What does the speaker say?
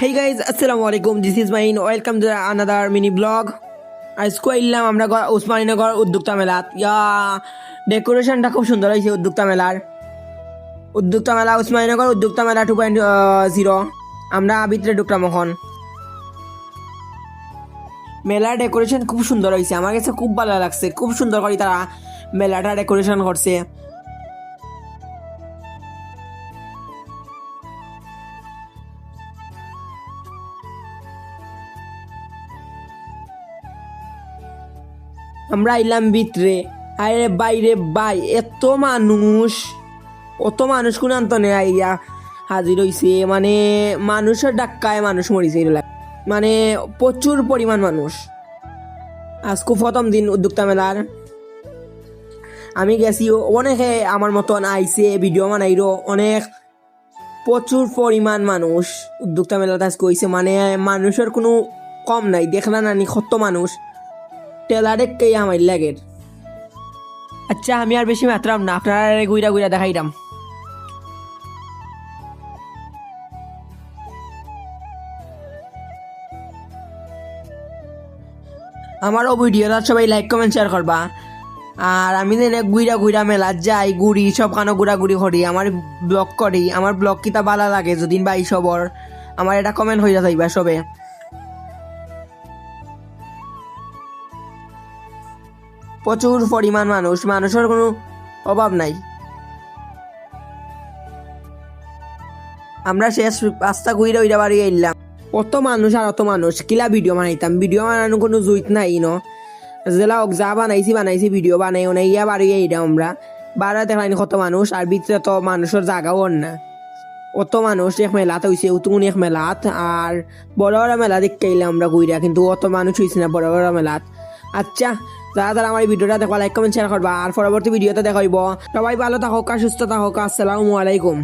হেই guys আসসালামু আলাইকুম this is mine welcome to another mini blog আজকে এলাম আমরা উসমানীনগর উদ্যোক্তা মেলাত ইয়া ডেকোরেশনটা খুব সুন্দর হয়েছে উদ্যোক্তা মেলার উদ্যোক্তা মেলা উসমানীনগর উদ্যোক্তা মেলা টু পয়েন্ট জিরো আমরা ভিতরে ঢুকলাম এখন মেলার ডেকোরেশন খুব সুন্দর হয়েছে আমার কাছে খুব ভালো লাগছে খুব সুন্দর করে তারা মেলাটা ডেকোরেশন করছে আমরা আইলাম ভিতরে। আরে বাইরে বাই, এত মানুষ। অত মানুষ কোন আন্তনে আইয়া হাজির হইছে। মানে মানুষের ডাক্কায় মানুষ মরিছে মানে প্রচুর পরিমাণ মানুষ। আজকে প্রথম দিন উদ্যোক্তা মেলার। আমি গেছি, অনেকে আমার মতন আইছে, ভিডিও বানাইরো। অনেক প্রচুর পরিমাণ মানুষ উদ্যোক্তা মেলাতে আজকে হইছে। মানে মানুষের কোনো কম নাই। দেখলা নানি কত মানুষ। টেলারে কে আমার লাগের। আচ্ছা আমি আর বেশি মাত্রাম না আপনারা গুইরা গুইরা দেখাইলাম আমারও ভিডিওটা সবাই লাইক কমেন্ট শেয়ার করবা। আর আমি যেন গুইরা গুইরা মেলাত যাই ঘুরি সব কানো ঘুরা ঘুরি করি আমার ব্লগ করি আমার ব্লগ কিতা ভালো লাগে যদিন বাই সবর। আমার এটা কমেন্ট হইয়া যাইবা সবে। প্রচুর পরিমাণ মানুষ, মানুষের কোনো অভাব নাই। আমরা শেষ রাস্তা ঘুরে ওইটা বাড়ি এলাম। অত মানুষ আর অত মানুষ, কিলা ভিডিও বানাইতাম। ভিডিও বানানো কোনো জুইত নাই, ন? জেলা যা বানাইছি বানাইছি ভিডিও বানাই না ইয়া বাড়ি এইলাম আমরা। বারা দেখাইনি কত মানুষ, আর ভিতরে তো মানুষের জায়গাও ওর না। অত মানুষ, এক মেলাত হয়েছে উতুমুনি এক মেলাত, আর বড় বড় মেলা দেখতে আমরা ঘুরা কিন্তু অত মানুষ হয়েছে না বড় বড় মেলাত। আচ্ছা যারা আমার ভিডিওটা দেখো লাইক কমেন্ট শেয়ার করবা, আর পরবর্তী ভিডিওতে দেখাইব। সবাই ভালো আর সুস্থ থাকুক আসসালামু আলাইকুম।